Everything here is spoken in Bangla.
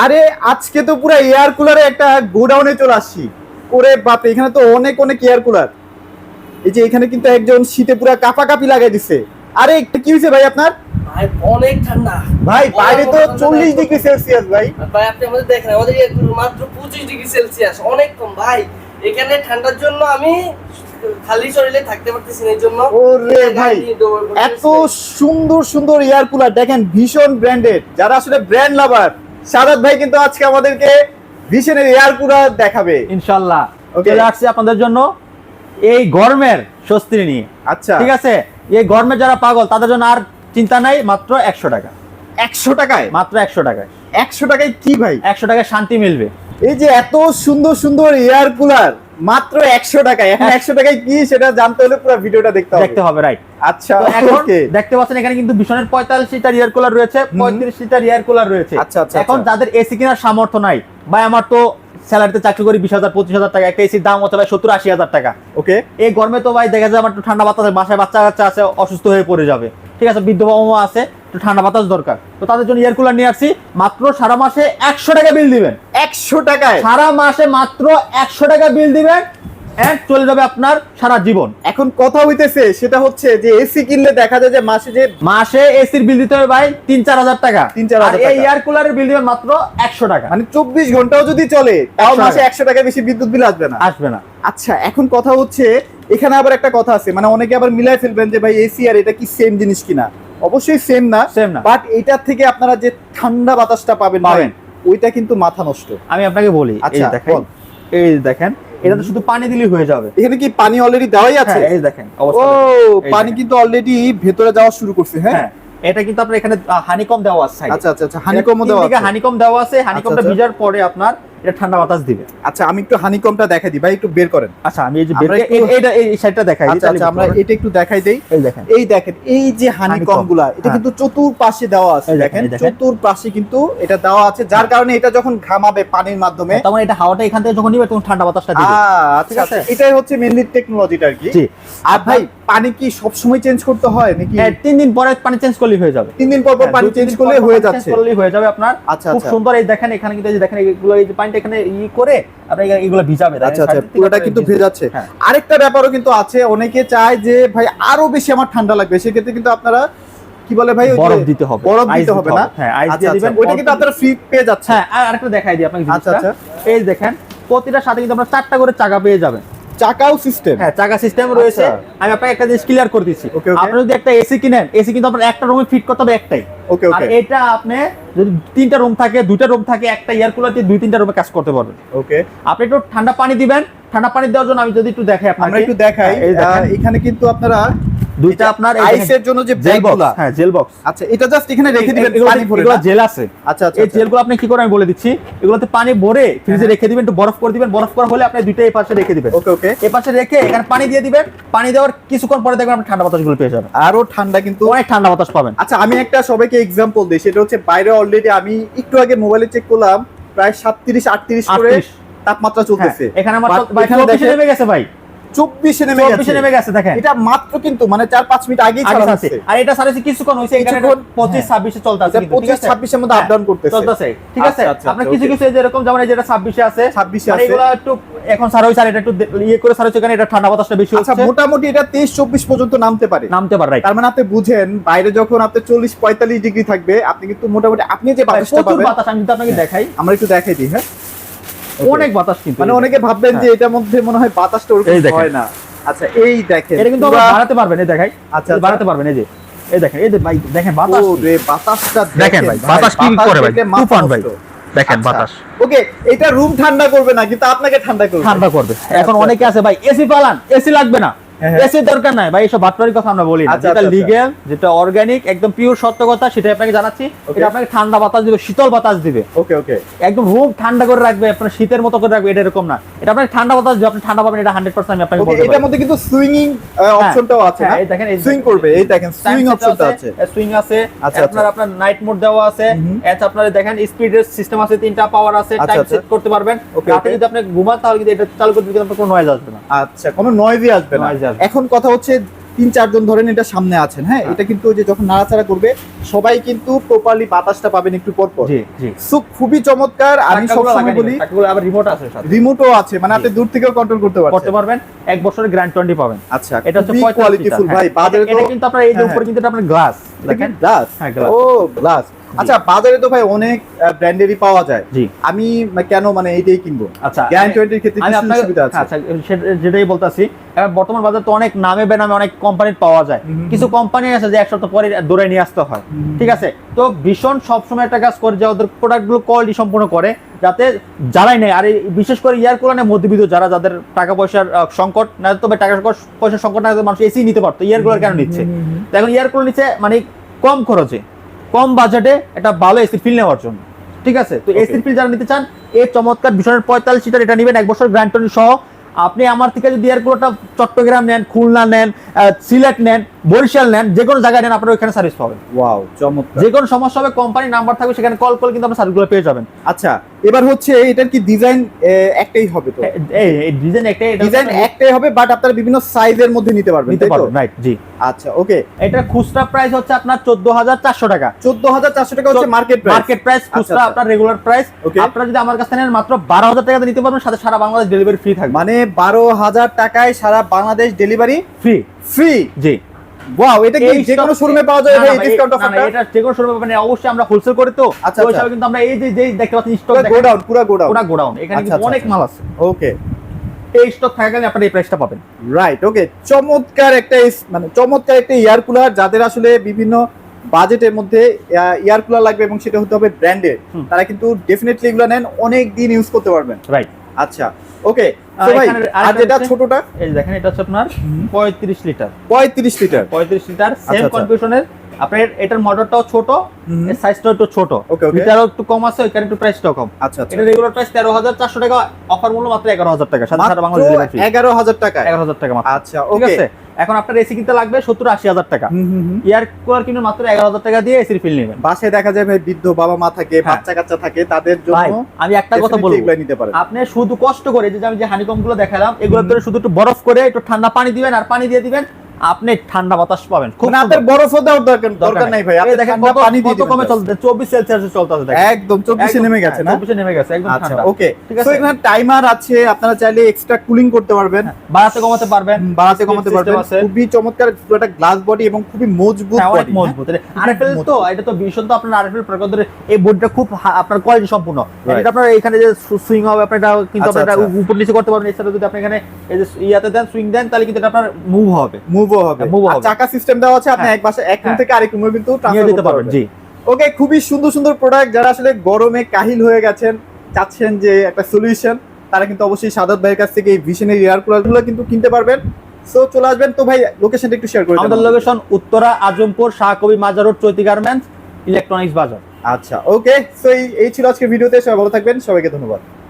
আরে আজকে তো পুরো এয়ার কুলারে একটা গোডাউনে চলে আসছি। ওরে বাপরে এখানে তো অনেক অনেক এয়ার কুলার এই যে এখানে কিন্তু একজন শীতে পুরো কাপা কাপি লাগাই দিছে। আরে একটু কি হয়েছে ভাই আপনার? ভাই অনেক ঠান্ডা। ভাই বাইরে তো চল্লিশ। ডিগ্রি সেলসিয়াস ভাই। ভাই আপনি আমাদের দেখেন আমাদের মাত্র পঁচিশ ডিগ্রি সেলসিয়াস অনেক কম। ভাই এখানে ঠান্ডার জন্য আমি খালি শরীরে থাকতে পারতেছি না এই জন্য ওরে ভাই এত সুন্দর সুন্দর এয়ার কুলার দেখেন ভীষণ ব্র্যান্ডেড যারা আসলে ব্র্যান্ড লাভার সাদাত ভাই কিন্তু আজকে আমাদেরকে ভিশনের এয়ার কুলার দেখাবে। ইনশাল্লাহ। চলে আসছি আপনাদের জন্য এই গরমের স্বস্তি নিয়ে। আচ্ছা। ঠিক আছে? এই গরমে যারা পাগল তাদের জন্য আর চিন্তা নাই মাত্র একশো টাকা। একশো টাকায়? মাত্র একশো টাকায়। একশো টাকায় কি ভাই? একশো টাকায় শান্তি মিলবে। এই যে এত সুন্দর সুন্দর এয়ার কুলার মাত্র একশো টাকায়। এখন একশো টাকায় কি সেটা জানতে হলে পুরো ভিডিওটা দেখতে হবে। দেখতে হবে রাইট আচ্ছা এখন দেখতে পাচ্ছেন এখানে কিন্তু ভীষণের পঁয়তাল্লিশ লিটার এয়ার কুলার রয়েছে পঁয়ত্রিশ লিটার এয়ার কুলার রয়েছে। আচ্ছা, আচ্ছা, এখন আচ্ছা। যাদের এসি কেনার সামর্থ্য নাই ভাই আমার তো স্যালারিতে চাকরি করি বিশ হাজার পঁচিশ হাজার টাকা একটা এসির দাম ভাই সত্তর আশি হাজার টাকা। ওকে এই গরমে তো ভাই দেখা যায় আমার একটু ঠান্ডা বাতাস বাসায় বাচ্চা কাচ্চা আছে অসুস্থ হয়ে পড়ে যাবে। ঠিক আছে বৃদ্ধ বাবা মা আছে একটু ঠান্ডা বাতাস দরকার। তো তাদের জন্য এয়ার কুলার নিয়ে আসছি। মাত্র সারা মাসে একশো টাকা বিল দিবেন। একশো টাকায়? সারা মাসে মাত্র একশো টাকা বিল দিবেন চলে যাবে আপনার সারা জীবন। এখন কথা হইতেছে সেটা হচ্ছে যে এসি কিনলে দেখা যায় যে মাসে যে মাসে এসির বিল দিতে হবে ভাই তিন চার হাজার টাকা। তিন চার হাজার এই এয়ার কুলারের বিল দিবেন মাত্র একশো টাকা। মানে চব্বিশ ঘন্টাও যদি চলে তাও মাসে একশো টাকা বেশি বিদ্যুৎ বিল আসবে না। আসবে না। আচ্ছা এখন কথা হচ্ছে এখানে আবার একটা কথা আছে মানে অনেকে আবার মিলাই ফেলবেন যে ভাই এসি আর এটা কি সেম জিনিস কিনা। অবশ্যই সেম না Same না। বাট এটার থেকে আপনারা যে ঠান্ডা বাতাসটা পাবেন পাবেন। ওইটা কিন্তু মাথা নষ্ট। আমি আপনাকে বলি এই আচ্ছা, দেখেন এই দেখেন এটা তো শুধু পানি দিলেই হয়ে যাবে। এখানে কি পানি অলরেডি দেওয়াই আছে? হ্যাঁ, এই দেখেন ও পানি কিন্তু অলরেডি ভেতরে যাওয়া শুরু করছে হ্যাঁ? হ্যাঁ এটা কিন্তু আপনার এখানে হানিকম দেওয়া আছে আচ্ছা আচ্ছা আচ্ছা হানিকমও দেওয়া আছে। হানিকম দেওয়া আছে হানিকমটা। ভিজার পরে আপনার এটা ঠান্ডা বাতাস দিবে। আচ্ছা আমি একটু হানিকমটা দেখাই দিই। ভাই একটু বের করেন। আচ্ছা আমি এই যে এই- এইটা এই সাইডটা দেখাই দিই আচ্ছা আচ্ছা আমরা এটা একটু দেখাই দেই। এই দেখেন। এই দেখেন এই যে হানিকমগুলা এটা হ্যাঁ। কিন্তু চতুর্পাশে দেওয়া আছে দেখেন, চতুর্পাশে কিন্তু এটা দেওয়া আছে যার কারণে এটা যখন ঘামাবে পানির মাধ্যমে তার মানে এটা হাওয়াটা এখান থেকে যখন নিবে তখন ঠান্ডা বাতাসটা দিবে। ঠিক আচ্ছা। আছে? আচ্ছা, এটাই হচ্ছে মেনলি টেকনোলজিটা আর কি। জি। আর ভাই পানি কি সব সময় চেঞ্জ করতে হয় নাকি? হ্যাঁ, তিন দিন পরে পানি চেঞ্জ করলেই হয়ে যাবে। তিন দিন পর পর হ্যাঁ, পানি চেঞ্জ করলে হয়ে যাচ্ছে। করলেই হয়ে যাবে আপনার। আচ্ছা, খুব আচ্ছা। সুন্দর এই দেখেন এখানে কিন্তু দেখেন এগুলো এই যে পানিটা এখানে ই করে আপনার এগুলো- ভিজাবে আচ্ছা আচ্ছা পুরোটা কিন্তু ভিজে- ভেজাচ্ছে। হ্যাঁ। আরেকটা ব্যাপারও কিন্তু আছে অনেকে চায় যে ভাই আরও বেশি আমার ঠান্ডা লাগবে। সেক্ষেত্রে কিন্তু আপনারা কি বলে ভাই বরফ দিতে হবে বরফ দিতে হবে না? হ্যাঁ আইস আচ্ছা দিয়ে আচ্ছা দিবেন। ওইটা কিন্তু আপনারা ফ্রি পেয়ে যাচ্ছে হ্যাঁ আর আরেকটা দেখাই দিই আপনাকে আচ্ছা, আচ্ছা। এই দেখেন প্রতিটা সাথে কিন্তু আপনার চারটা করে চাকা পেয়ে যাবেন। চাকাও সিস্টেম হ্যাঁ চাকা সিস্টেম রয়েছে। আচ্ছা। আমি আপনাকে একটা জিনিস ক্লিয়ার করে দিচ্ছি. আপনি যদি একটা এসি কিনেন এসি কিন্তু আপনার একটা রুমে ফিট করতে হবে একটাই। ওকে আর ওকে এটা আপনি যদি তিনটা রুম থাকে দুইটা রুম থাকে একটা এয়ার কুলার দিয়ে দুই তিনটা রুমে কাজ করতে পারবেন। ওকে। আপনি একটু ঠান্ডা পানি দিবেন। ঠান্ডা পানি দেওয়ার জন্য আমি যদি একটু দেখাই আপনাকে। আমরা একটু দেখাই। হ্যাঁ, এখানে কিন্তু আপনারা দুইটা আপনার আইসের জন্য যে ব্যাগগুলা হ্যাঁ জেল বক্স আচ্ছা এটা জাস্ট এখানে রেখে দিবেন পানি ভরে এগুলো জেল আছে। আচ্ছা আচ্ছা এই আচ্ছা। জেলগুলো আপনি কি করে আমি বলে দিচ্ছি? এগুলোতে পানি ভরে ফ্রিজে হ্যাঁ। রেখে দিবেন একটু বরফ করে দিবেন। বরফ করা হলে আপনি দুইটা এই পাশে রেখে দিবেন। ওকে ওকে। এই পাশে রেখে এখানে পানি দিয়ে দিবেন। পানি দেওয়ার কিছুক্ষণ পরে দেখবেন আপনি ঠান্ডা বাতাসগুলো পেয়ে যাবেন। আরও ঠান্ডা কিন্তু অনেক ঠান্ডা বাতাস পাবেন। আচ্ছা আমি একটা সবাইকে এক্সাম্পল দিই সেটা হচ্ছে বাইরে অলরেডি আমি একটু আগে মোবাইলে চেক করলাম প্রায় সাতত্রিশ আটত্রিশ করে তাপমাত্রা চলতেছে। হ্যাঁ, এখানে আমার এখানে 24 নেমে গেছে ভাই। চব্বিশে নেমে চব্বিশে নেমে গেছে দেখেন। এটা মাত্র কিন্তু মানে চার পাঁচ মিনিট আগেই ছাড়া আছে। আর এটা সারাইছে কিছুক্ষণ হয়েছে পঁচিশ। ছাব্বিশে চলতে আছে পঁচিশ ছাব্বিশের মধ্যে আপ ডাউন করতেছে। চলতেছে ঠিক আছে? আপনার কিছু কিছু এই যেমন যেটা ছাব্বিশে আছে 26 আছে। এগুলো একটু এখন সারা হয়েছে আর এটা একটু ইয়ে করে সারা এটা ঠান্ডা বাতাসটা বেশি আচ্ছা মোটামুটি এটা তেইশ চব্বিশ পর্যন্ত নামতে পারে। নামতে পারে তার মানে আপনি বুঝেন বাইরে যখন আপনি চল্লিশ পঁয়তাল্লিশ ডিগ্রি থাকবে আপনি কিন্তু মোটামুটি আপনি যে বাতাসটা পাবেন বাতাস আমি আপনাকে দেখাই। আমরা একটু দেখাই দিই হ্যাঁ? অনেক বাতাস কিন্তু মানে অনেকে ভাববেন যে এটার মধ্যে মনে হয় বাতাস তো হয় না। আচ্ছা এই দেখেন। এটা কিন্তু বাড়াতে পারবেন এই দেখাই। আচ্ছা, আচ্ছা। বাড়াতে পারবেন এই যে। এই দেখেন এই যে ভাই দেখেন বাতাস রে বাতাসটা দেখেন। ভাই, বাতাস কি করে ভাই? তুফান ভাই। দেখেন আচ্ছা। বাতাস। ওকে এটা রুম ঠান্ডা করবে না কিন্তু আপনাকে ঠান্ডা করবে। ঠান্ডা করবে। এখন আচ্ছা, অনেকে আছে ভাই এসি পালান এসি লাগবে না। এসি দরকার নাই ভাই এসব বাটপারির কথা আমরা বলি না। আচ্ছা, যেটা আচ্ছা, লিগেল যেটা অর্গানিক একদম পিওর সত্য কথা সেটা আপনাকে জানাচ্ছি। এটা আপনাকে ঠান্ডা বাতাস দিবে শীতল বাতাস দিবে। ওকে ওকে একদম রুম ঠান্ডা করে রাখবে আপনার শীতের মতো করে রাখবে এটা এরকম না। এটা আপনাকে ঠান্ডা বাতাস দিবে আপনি ঠান্ডা পাবেন এটা হান্ড্রেড পার্সেন্ট আমি আপনাকে বলতে এটার মধ্যে কিন্তু সুইংিং অপশনটাও আছে হ্যাঁ, না? এই দেখেন, এই সুইং করবে এই দেখেন সুইং অপশনটা আছে সুইং আছে আচ্ছা, আপনার আপনার নাইট মোড দেওয়া আছে। এতে আপনার দেখেন স্পিডের সিস্টেম আছে তিনটা পাওয়ার আছে আচ্ছা, টাইম আচ্ছা। সেট করতে পারবেন। রাতে যদি আপনি ঘুমান তাহলে কিন্তু এটা চালু করতে কিন্তু আপনার কোনো নয়েজ আসবে না। আচ্ছা কোনো নয়েজই আসবে না। Noise এখন কথা হচ্ছে তিন চারজন ধরেন এটা সামনে আছেন হ্যাঁ? এটা কিন্তু ওই যে যখন নাড়াচাড়া করবে সবাই কিন্তু প্রপারলি বাতাসটা পাবেন একটু পর পর সো খুবই চমৎকার। আমি সব সবসময় বলি আবার রিমোট আছে রিমোটও আছে মানে আপনি দূর থেকেও কন্ট্রোল করতে পারবেন করতে পারবেন এক বছরের গ্যারান্টি টোয়েন্টি পাবেন। আচ্ছা এটা হচ্ছে খুবই 45 কোয়ালিটিফুল ভাই হ্যাঁ। বাজারে তো এটা কিন্তু আপনার এই যে হ্যাঁ, উপরে কিন্তু এটা আপনার গ্লাস দেখেন? গ্লাস হ্যাঁ, ও গ্লাস আচ্ছা বাজারে তো ভাই অনেক ব্র্যান্ডেরই পাওয়া যায়। জি। আমি মানে কেন মানে এইটাই কিনবো? আচ্ছা গ্যারান্টি ওয়ারেন্টির ক্ষেত্রে কি সুবিধা আছে? আচ্ছা যেটাই বলতাছি এবার বর্তমান বাজার তো অনেক নামে বেনামে অনেক কোম্পানির পাওয়া যায়। কিছু কোম্পানি আছে যে এক সপ্তাহ পরে দৌড়ে নিয়ে আসতে হয়। ঠিক আছে? তো ভীষণ সবসময় একটা কাজ করে যে ওদের প্রোডাক্ট প্রোডাক্টগুলো কোয়ালিটি সম্পূর্ণ করে। যাতে যারাই নেই আর বিশেষ করে ইয়ার কুলানে মধ্যবিত্ত যারা যাদের টাকা পয়সার সংকট না তবে টাকা পয়সার সংকট না মানুষ এসি নিতে পারতো। ইয়ার কুলার কেন নিচ্ছে? তো এখন ইয়ার কুলার নিচ্ছে মানে কম খরচে কম বাজেটে একটা ভালো এসি ফিল নেওয়ার জন্য। ঠিক আছে? তো. এসি ফিল যারা নিতে চান এই চমৎকার ভীষণের পঁয়তাল্লিশ সিটার এটা নেবেন এক বছর গ্যারান্টি সহ। আপনি আমার থেকে যদি এয়ার কুলারটা চট্টগ্রাম নেন খুলনা নেন সিলেট নেন বরিশাল নেন যে কোনো জায়গায় নেন আপনারা ওইখানে সার্ভিস পাবেন। ওয়াও চমৎকার। যে কোনো সমস্যা হবে কোম্পানি নাম্বার থাকবে সেখানে কল করলে কিন্তু আপনার সার্ভিসগুলো পেয়ে যাবেন। আচ্ছা এবার হচ্ছে এটার কি ডিজাইন একটাই হবে তো? এই ডিজাইন একটাই ডিজাইন একটাই হবে বাট আপনারা বিভিন্ন সাইজের মধ্যে নিতে পারবেন নিতে পারবেন রাইট জি। আচ্ছা ওকে এটা খুচরা প্রাইস হচ্ছে আপনার চোদ্দ হাজার চারশো টাকা। চোদ্দ হাজার চারশো টাকা হচ্ছে মার্কেট প্রাইস মার্কেট প্রাইস খুচরা আচ্ছা। আপনার রেগুলার প্রাইস. আপনারা যদি আমার কাছ থেকে নেন মাত্র বারো হাজার টাকাতে নিতে পারবেন সাথে সারা বাংলাদেশ ডেলিভারি ফ্রি থাকবে। মানে বারো হাজার টাকায় সারা বাংলাদেশ ডেলিভারি ফ্রি ফ্রি জি। ওয়াও এটা কি যে কোনো শোরুমে পাওয়া যায় না, ভাই না, ভাই, ডিসকাউন্ট না, না, অফারটা এটা যে কোনো শোরুমে পাবেন অবশ্যই আমরা হোলসেল করে তো। আচ্ছা, আচ্ছা। হিসাবে কিন্তু আমরা এই যে যে দেখতে পাচ্ছেন স্টক পুরো গোডাউন পুরো গোডাউন। পুরো গোডাউন। এখানে আচ্ছা, কিন্তু অনেক। মাল আছে। ওকে এই স্টক থাকাকালীন আপনারা এই প্রাইসটা পাবেন। রাইট ওকে চমৎকার একটা মানে চমৎকার একটা এয়ার কুলার যাদের আসলে বিভিন্ন বাজেটের মধ্যে এয়ার কুলার লাগবে এবং সেটা হতে হবে ব্র্যান্ডেড। তারা কিন্তু ডেফিনেটলি এগুলো নেন অনেক দিন ইউজ করতে পারবেন। রাইট আচ্ছা ওকে আর যেটা ছোটটা? এই দেখেন এটা হচ্ছে আপনার পঁয়ত্রিশ লিটার। পঁয়ত্রিশ লিটার। পঁয়ত্রিশ লিটার সেম আচ্ছা। কনফিউশনের আপনার এটার মোটরটাও ছোট এর সাইজটাও একটু ছোট। ওকে ওকে লিটারও একটু কম আছে ওইখানে একটু প্রাইসটাও কম। আচ্ছা আচ্ছা। এটা রেগুলার প্রাইস তেরো হাজার চারশো টাকা অফার মূল্য মাত্র এগারো হাজার টাকা সাথে সারা বাংলাদেশ মাত্র ডেলিভারি ফ্রি এগারো হাজার টাকায় এগারো হাজার টাকা মাত্র। আচ্ছা ওকে আছে? এখন আপনার এসি কিনতে লাগবে সত্তর আশি হাজার টাকা। এয়ার কুলার কিনে মাত্র এগারো হাজার টাকা দিয়ে এসির ফিল নেবেন। বাসে দেখা যায় বৃদ্ধ বাবা মা থাকে হ্যাঁ। বাচ্চা কাচ্চা থাকে তাদের জন্য আমি একটা কথা বলব। নিতে পারেন। আপনি শুধু কষ্ট করে যে আমি যে হানিকমগুলো দেখালাম এগুলো শুধু একটু বরফ করে একটু ঠান্ডা পানি দিবেন আর পানি দিয়ে দিবেন। আপনি ঠান্ডা বাতাস পাবেন। খুব মানে আপনার বরফও দেওয়ার দরকার দরকার নাই ভাই আপনি দেখেন কত- পানি দিয়ে কত কমে চলতে চব্বিশ সেলসিয়াসে চলতেছে দেখেন। একদম চব্বিশে একদম, নেমে গেছে হ্যাঁ, না? চব্বিশে নেমে গেছে একদম আচ্ছা ঠান্ডা। ওকে ঠিক তো আছে এখানে টাইমার আছে আপনারা চাইলে এক্সট্রা কুলিং করতে পারবেন। বাড়াতে কমাতে পারবেন। বাড়াতে কমাতে পারবেন। খুবই চমৎকার একটা গ্লাস বডি এবং খুবই মজবুত হ্যাঁ, অনেক মজবুত। আরএফএল। তো এটা তো ভীষণ তো আপনার আরএফএল প্রকারের এই বোর্ডটা খুব আপনার কোয়ালিটি সম্পূর্ণ। এটা আপনার এখানে যে সুইং হবে আপনি এটা কিন্তু আচ্ছা, আপনি এটা আচ্ছা। উপর নিচে করতে পারবেন এছাড়া যদি আপনি এখানে এই যে ইয়াতে দেন সুইং দেন তাহলে কিন্তু এটা আপনার মুভ হবে। মুভও হবে। হ্যাঁ, হবে। চাকা সিস্টেম দেওয়া আছে আপনি হ্যাঁ। এক পাশে এক রুম হ্যাঁ। থেকে আরেক রুমে কিন্তু ট্রান্সফার করতে পারবেন জি। ওকে খুবই সুন্দর সুন্দর প্রোডাক্ট যারা আসলে গরমে কাহিল হয়ে গেছেন চাচ্ছেন যে একটা সলিউশন তারা কিন্তু অবশ্যই সাদাত ভাইয়ের কাছ থেকে এই ভিশনের এয়ার কুলারগুলো কিন্তু কিনতে পারবেন। সো চলে আসবেন। তো ভাই লোকেশনটা একটু শেয়ার করে আমাদের লোকেশন উত্তরা আজমপুর শাহকবি মাজার রোড চৈতি গার্মেন্টস ইলেকট্রনিক্স বাজার। আচ্ছা ওকে সো এই ছিল আজকে ভিডিওতে সবাই ভালো থাকবেন। সবাইকে ধন্যবাদ।